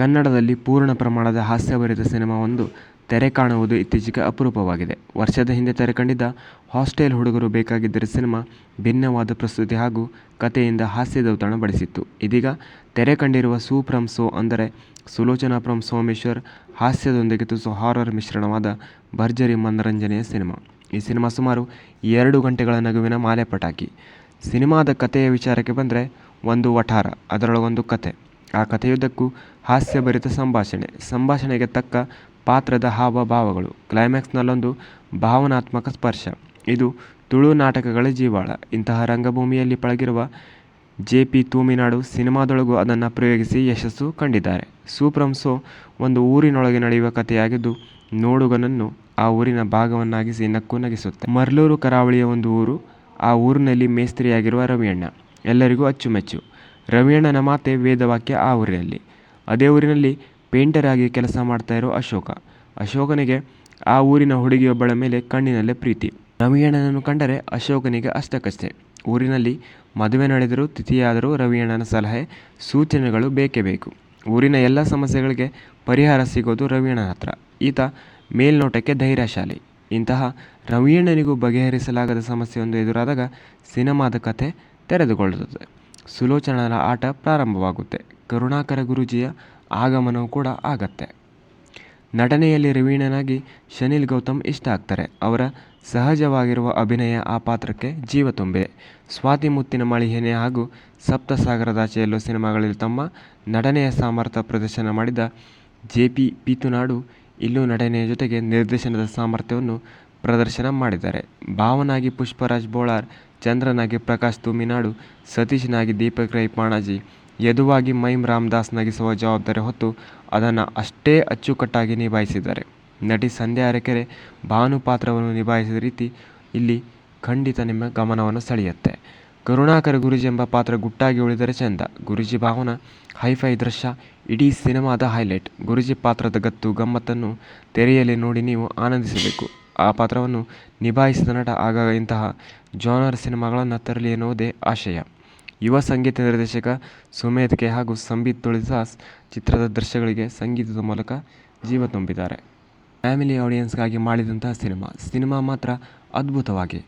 ಕನ್ನಡದಲ್ಲಿ ಪೂರ್ಣ ಪ್ರಮಾಣದ ಹಾಸ್ಯಭರಿತ ಸಿನಿಮಾವೊಂದು ತೆರೆ ಕಾಣುವುದು ಇತ್ತೀಚೆಗೆ ಅಪರೂಪವಾಗಿದೆ. ವರ್ಷದ ಹಿಂದೆ ತೆರೆಕಂಡಿದ್ದ "ಹಾಸ್ಟೆಲ್ ಹುಡುಗರು ಬೇಕಾಗಿದ್ದರೆ' ಸಿನಿಮಾ ಭಿನ್ನವಾದ ಪ್ರಸ್ತುತಿ ಹಾಗೂ ಕಥೆಯಿಂದ ಹಾಸ್ಯದೌತಣ ಬಡಿಸಿತ್ತು. ಇದೀಗ ತೆರೆ ಕಂಡಿರುವ "ಸೂ ಫ್ರಮ್ ಸೋ' ಅಂದರೆ ಸುಲೋಚನಾ ಫ್ರಮ್ ಸೋಮೇಶ್ವರ್ ಹಾಸ್ಯದೊಂದಿಗೆ ತುಸು ಹಾರರ್ ಮಿಶ್ರಣವಾದ ಭರ್ಜರಿ ಮನರಂಜನೆಯ ಸಿನಿಮಾ. ಈ ಸಿನಿಮಾ ಸುಮಾರು ಎರಡು ಗಂಟೆಗಳ ನಗುವಿನ ಮಾಲೆ ಪಟಾಕಿ. ಸಿನಿಮಾದ ಕಥೆಯ ವಿಚಾರಕ್ಕೆ ಬಂದ್ರೆ ಒಂದು ವಠಾರ, ಅದರೊಳಗೊಂದು ಕಥೆ. ಆ ಕಥೆಯುದ್ದಕ್ಕೂ ಹಾಸ್ಯಭರಿತ ಸಂಭಾಷಣೆ, ಸಂಭಾಷಣೆಗೆ ತಕ್ಕ ಪಾತ್ರದ ಹಾವ ಭಾವಗಳು, ಕ್ಲೈಮ್ಯಾಕ್ಸ್ನಲ್ಲೊಂದು ಭಾವನಾತ್ಮಕ ಸ್ಪರ್ಶ. ಇದು ತುಳು ನಾಟಕಗಳ ಜೀವಾಳ. ಇಂತಹ ರಂಗಭೂಮಿಯಲ್ಲಿ ಪಳಗಿರುವ ಜೆ. ಪಿ. ತೂಮಿನಾಡು ಸಿನಿಮಾದೊಳಗೂ ಅದನ್ನು ಪ್ರಯೋಗಿಸಿ ಯಶಸ್ಸು ಕಂಡಿದ್ದಾರೆ. ಸೂಪ್ರಂಸೋ ಒಂದು ಊರಿನೊಳಗೆ ನಡೆಯುವ ಕಥೆಯಾಗಿದ್ದು, ನೋಡುಗನನ್ನು ಆ ಊರಿನ ಭಾಗವನ್ನಾಗಿಸಿ ನಕ್ಕು ನಗಿಸುತ್ತೆ. ಮರ್ಲೂರು ಕರಾವಳಿಯ ಒಂದು ಊರು. ಆ ಊರಿನಲ್ಲಿ ಮೇಸ್ತ್ರಿಯಾಗಿರುವ ರವಿಯಣ್ಣ ಎಲ್ಲರಿಗೂ ಅಚ್ಚುಮೆಚ್ಚು. ರವಿಯಣ್ಣನ ಮಾತೆ ವೇದವಾಕ್ಯ ಆ ಊರಿನಲ್ಲಿ. ಅದೇ ಊರಿನಲ್ಲಿ ಪೇಂಟರ್ ಆಗಿ ಕೆಲಸ ಮಾಡ್ತಾ ಇರೋ ಅಶೋಕ. ಅಶೋಕನಿಗೆ ಆ ಊರಿನ ಹುಡುಗಿಯೊಬ್ಬಳ ಮೇಲೆ ಕಣ್ಣಿನಲ್ಲೇ ಪ್ರೀತಿ. ರವಿಯಣ್ಣನನ್ನು ಕಂಡರೆ ಅಶೋಕನಿಗೆ ಅಷ್ಟಕ್ಕಷ್ಟೇ. ಊರಿನಲ್ಲಿ ಮದುವೆ ನಡೆದರೂ ತಿಥಿಯಾದರೂ ರವಿಯಣ್ಣನ ಸಲಹೆ, ಸೂಚನೆಗಳು ಬೇಕೇ ಬೇಕು. ಊರಿನ ಎಲ್ಲ ಸಮಸ್ಯೆಗಳಿಗೆ ಪರಿಹಾರ ಸಿಗೋದು ರವಿಯಣ್ಣನ ಹತ್ರ. ಈತ ಮೇಲ್ನೋಟಕ್ಕೆ ಧೈರ್ಯಶಾಲಿ. ಇಂತಹ ರವಿಯಣ್ಣನಿಗೂ ಬಗೆಹರಿಸಲಾಗದ ಸಮಸ್ಯೆಯೊಂದು ಎದುರಾದಾಗ ಸಿನಿಮಾದ ಕಥೆ ತೆರೆದುಕೊಳ್ಳುತ್ತದೆ. ಸುಲೋಚನಾಳ ಆಟ ಪ್ರಾರಂಭವಾಗುತ್ತೆ. ಕರುಣಾಕರ ಗುರೂಜಿಯ ಆಗಮನವೂ ಕೂಡ ಆಗತ್ತೆ. ನಟನೆಯಲ್ಲಿ ರವೀಣನಾಗಿ ಶನಿಲ್ ಗೌತಮ್ ಇಷ್ಟ ಆಗ್ತಾರೆ. ಅವರ ಸಹಜವಾಗಿರುವ ಅಭಿನಯ ಆ ಪಾತ್ರಕ್ಕೆ ಜೀವ ತುಂಬಿದೆ. ಸ್ವಾತಿ ಮುತ್ತಿನ ಮಳಿಹೆನೆ ಹಾಗೂ ಸಪ್ತಸಾಗರದಾಚೆಯಲ್ಲೂ ಸಿನಿಮಾಗಳಲ್ಲಿ ತಮ್ಮ ನಟನೆಯ ಸಾಮರ್ಥ್ಯ ಪ್ರದರ್ಶನ ಮಾಡಿದ ಜೆ. ಪಿ. ಪೀತುನಾಡು ಇಲ್ಲೂ ನಟನೆಯ ಜೊತೆಗೆ ನಿರ್ದೇಶನದ ಸಾಮರ್ಥ್ಯವನ್ನು ಪ್ರದರ್ಶನ ಮಾಡಿದ್ದಾರೆ. ಭಾವನಾಗಿ ಪುಷ್ಪರಾಜ್ ಬೋಳಾರ್, ಚಂದ್ರನಾಗಿ ಪ್ರಕಾಶ್ ತುಮಿನಾಡು ಸತೀಶನಾಗಿ ದೀಪಕ್ ರೈ ಪಾಣಾಜಿ, ಯದುವಾಗಿ ಮೈಮ್ ರಾಮದಾಸ್ ನಗಿಸುವ ಜವಾಬ್ದಾರಿ ಹೊತ್ತು ಅದನ್ನು ಅಷ್ಟೇ ಅಚ್ಚುಕಟ್ಟಾಗಿ ನಿಭಾಯಿಸಿದ್ದಾರೆ. ನಟಿ ಸಂಧ್ಯಾ ಅರಕೆರೆ ಭಾನು ಪಾತ್ರವನ್ನು ನಿಭಾಯಿಸಿದ ರೀತಿ ಇಲ್ಲಿ ಖಂಡಿತ ನಿಮ್ಮ ಗಮನವನ್ನು ಸೆಳೆಯುತ್ತೆ. ಕರುಣಾಕರ ಗುರುಜಿ ಎಂಬ ಪಾತ್ರ ಗುಟ್ಟಾಗಿ ಉಳಿದರೆ ಚೆಂದ. ಗುರುಜಿ ಭಾವನ ಹೈ-ಫೈ ದೃಶ್ಯ ಇಡೀ ಸಿನಿಮಾದ ಹೈಲೈಟ್. ಗುರುಜಿ ಪಾತ್ರದ ಗತ್ತು, ಗಮ್ಮತ್ತನ್ನು ತೆರೆಯಲ್ಲಿ ನೋಡಿ ನೀವು ಆನಂದಿಸಬೇಕು. ಆ ಪಾತ್ರವನ್ನು ನಿಭಾಯಿಸಿದ ನಟ ಆಗಾಗ ಇಂತಹ ಜಾನರ್ ಸಿನಿಮಾಗಳನ್ನು ತರಲಿ ಎನ್ನುವುದೇ ಆಶಯ. ಯುವ ಸಂಗೀತ ನಿರ್ದೇಶಕ ಸುಮೇಧ್ ಕೆ ಹಾಗೂ ಸಂಬೀತ್ ತುಳಸಿದಾಸ್ ಚಿತ್ರದ ದೃಶ್ಯಗಳಿಗೆ ಸಂಗೀತದ ಮೂಲಕ ಜೀವ ತುಂಬಿದ್ದಾರೆ. ಫ್ಯಾಮಿಲಿ ಆಡಿಯನ್ಸ್ಗಾಗಿ ಮಾಡಿದಂತಹ ಸಿನಿಮಾ. ಸಿನಿಮಾ ಮಾತ್ರ ಅದ್ಭುತವಾಗಿ